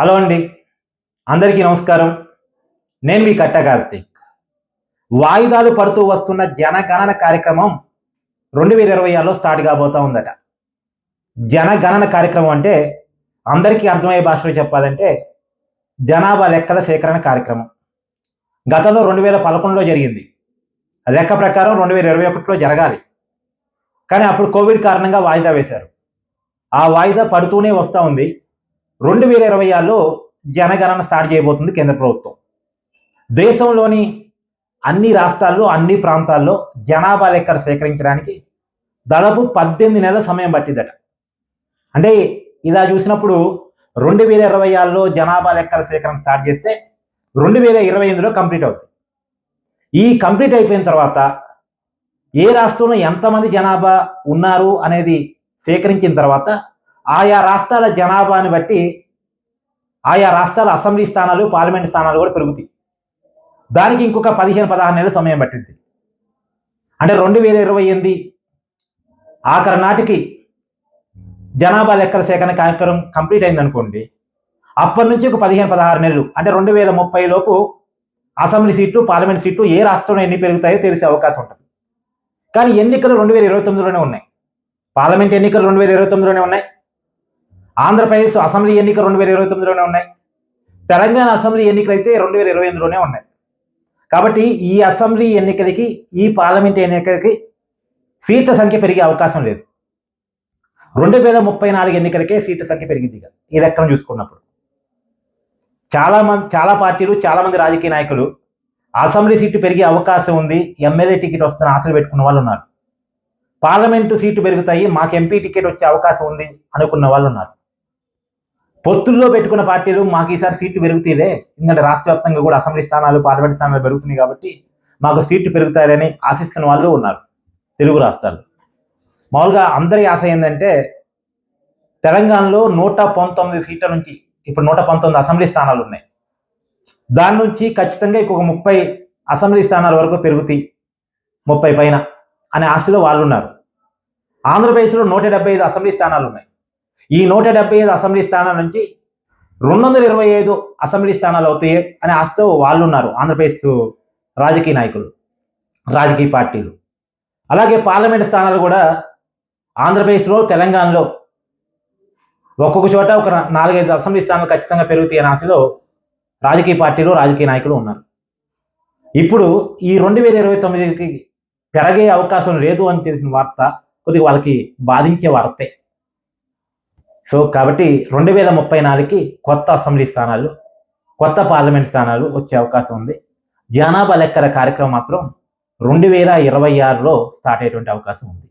Hello అండి. అందరికీ నమస్కారం. నేను మీ కట్ట కార్తీక్. వాయిదాలు పడుతూ వస్తున్న జనగణన కార్యక్రమం రెండు వేల ఇరవై ఆరులో స్టార్ట్ కాబోతా ఉందట. జనగణన కార్యక్రమం అంటే అందరికీ అర్థమయ్యే భాషలో చెప్పాలంటే జనాభా లెక్కల సేకరణ కార్యక్రమం. గతంలో రెండు వేల పదకొండులో జరిగింది. లెక్క ప్రకారం రెండు వేల ఇరవై ఒకటిలో జరగాలి. కానీ అప్పుడు కోవిడ్ కారణంగా వాయిదా వేశారు. ఆ వాయిదా పడుతూనే వస్తూ ఉంది. రెండు వేల ఇరవై ఆరులో జనగణన స్టార్ట్ చేయబోతుంది కేంద్ర ప్రభుత్వం. దేశంలోని అన్ని రాష్ట్రాల్లో అన్ని ప్రాంతాల్లో జనాభా లెక్కలు సేకరించడానికి దాదాపు పద్దెనిమిది నెలల సమయం పట్టిందట. అంటే ఇలా చూసినప్పుడు రెండు వేల ఇరవై ఆరులో జనాభా లెక్కల సేకరణ స్టార్ట్ చేస్తే రెండు వేల ఇరవై ఎనిమిదిలో కంప్లీట్ అవుతుంది. ఈ కంప్లీట్ అయిపోయిన తర్వాత ఏ రాష్ట్రంలో ఎంతమంది జనాభా ఉన్నారు అనేది సేకరించిన తర్వాత ఆయా రాష్ట్రాల జనాభాని బట్టి ఆయా రాష్ట్రాల అసెంబ్లీ స్థానాలు పార్లమెంట్ స్థానాలు కూడా పెరుగుతాయి. దానికి ఇంకొక పదిహేను పదహారు నెలల సమయం పట్టింది. అంటే రెండు వేల ఇరవై ఎనిమిది ఆఖరి నాటికి జనాభా లెక్కల సేకరణ కార్యక్రమం కంప్లీట్ అయింది అనుకోండి అప్పటి నుంచి ఒక పదిహేను పదహారు నెలలు అంటే రెండు వేల ముప్పై లోపు అసెంబ్లీ సీట్లు పార్లమెంట్ సీట్లు ఏ రాష్ట్రంలో ఎన్ని పెరుగుతాయో తెలిసే అవకాశం ఉంటుంది. కానీ ఎన్నికలు రెండు వేల ఇరవై తొమ్మిదిలోనే ఉన్నాయి. పార్లమెంట్ ఎన్నికలు రెండు వేల ఇరవై తొమ్మిదిలోనే ఉన్నాయి. ఆంధ్రప్రదేశ్ అసెంబ్లీ ఎన్నిక రెండు వేల ఇరవై తొమ్మిదిలోనే ఉన్నాయి. తెలంగాణ అసెంబ్లీ ఎన్నికలు అయితే రెండు వేల ఇరవై ఎనిమిదిలోనే ఉన్నాయి. కాబట్టి ఈ అసెంబ్లీ ఎన్నికలకి ఈ పార్లమెంట్ ఎన్నికలకి సీట్ల సంఖ్య పెరిగే అవకాశం లేదు. రెండు వేల ముప్పై నాలుగు ఎన్నికలకే సీట్ల సంఖ్య పెరిగింది ఈ లెక్కను చూసుకున్నప్పుడు. చాలా మంది చాలా పార్టీలు చాలామంది రాజకీయ నాయకులు అసెంబ్లీ సీటు పెరిగే అవకాశం ఉంది. ఎమ్మెల్యే టికెట్ వస్తున్న ఆశలు పెట్టుకున్న వాళ్ళు ఉన్నారు. పార్లమెంటు సీటు పెరుగుతాయి మాకు ఎంపీ టికెట్ వచ్చే అవకాశం ఉంది అనుకున్న వాళ్ళు ఉన్నారు. పొత్తుల్లో పెట్టుకున్న పార్టీలు మాకు ఈసారి సీట్లు పెరుగుతాయిలే. ఎందుకంటే రాష్ట్ర వ్యాప్తంగా కూడా అసెంబ్లీ స్థానాలు పార్లమెంట్ స్థానాలు పెరుగుతున్నాయి కాబట్టి మాకు సీట్లు పెరుగుతాయని ఆశిస్తున్న వాళ్ళు ఉన్నారు తెలుగు రాష్ట్రాలు. మామూలుగా అందరి ఆశ ఏంటంటే తెలంగాణలో నూట పంతొమ్మిది సీట్ల నుంచి ఇప్పుడు నూట పంతొమ్మిది అసెంబ్లీ స్థానాలు ఉన్నాయి. దాని నుంచి ఖచ్చితంగా ఇంకొక ముప్పై అసెంబ్లీ స్థానాల వరకు పెరుగుతాయి. ముప్పై పైన అనే ఆశలో వాళ్ళు ఉన్నారు. ఆంధ్రప్రదేశ్లో నూట డెబ్బై ఐదు అసెంబ్లీ స్థానాలు ఉన్నాయి. ఈ నూట డెబ్బై ఐదు అసెంబ్లీ స్థానాల నుంచి రెండు వందల ఇరవై ఐదు అసెంబ్లీ స్థానాలు అవుతాయి అనే ఆశతో వాళ్ళు ఉన్నారు ఆంధ్రప్రదేశ్ రాజకీయ నాయకులు రాజకీయ పార్టీలు. అలాగే పార్లమెంట్ స్థానాలు కూడా ఆంధ్రప్రదేశ్లో తెలంగాణలో ఒక్కొక్క చోట ఒక నాలుగైదు అసెంబ్లీ స్థానాలు ఖచ్చితంగా పెరుగుతాయి అనే ఆశలో రాజకీయ పార్టీలు రాజకీయ నాయకులు ఉన్నారు. ఇప్పుడు ఈ రెండు వేల ఇరవై తొమ్మిదికి పెరగే అవకాశం లేదు అని తెలిసిన వార్త కొద్దిగా వాళ్ళకి బాధించే వార్తే. సో కాబట్టి రెండు వేల ముప్పై నాలుగుకి కొత్త అసెంబ్లీ స్థానాలు కొత్త పార్లమెంట్ స్థానాలు వచ్చే అవకాశం ఉంది. జనాభా లెక్కల కార్యక్రమం మాత్రం రెండు వేల ఇరవై ఆరులో స్టార్ట్ అయ్యేటువంటి అవకాశం ఉంది.